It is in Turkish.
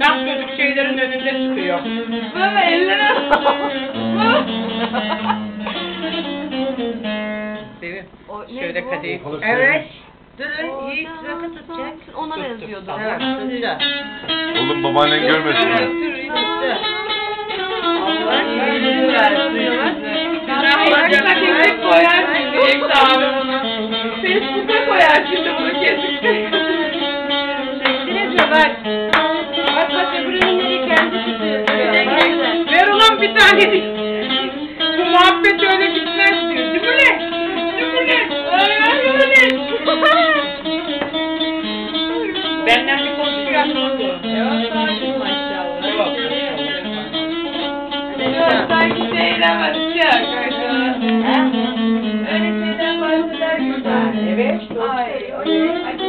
Bak çocuk şeylerin önünde çıkıyor. Baba elleri Sevim. Şöyle bu? kadehi. Evet. Durun, Yiğit rakı tutacak. Ona benziyordu. tamam. Evet, tuttu. Oğlum babaannen görmesin. Evet, tuttu. Allah iyiliğini versin. Başka kesin koyar şimdi Ekta abi bunu. Facebook'a koyar şimdi bunu kesin. Tane. Bu muhabbet öyle gitmez diyor. Lan? Aynen öyle. Benden bir konuşuyor ne oldu? Sakin maşallah. Yok. Sanki şeylemez. Ha? Öyle şeyden. Evet. Ay, ne?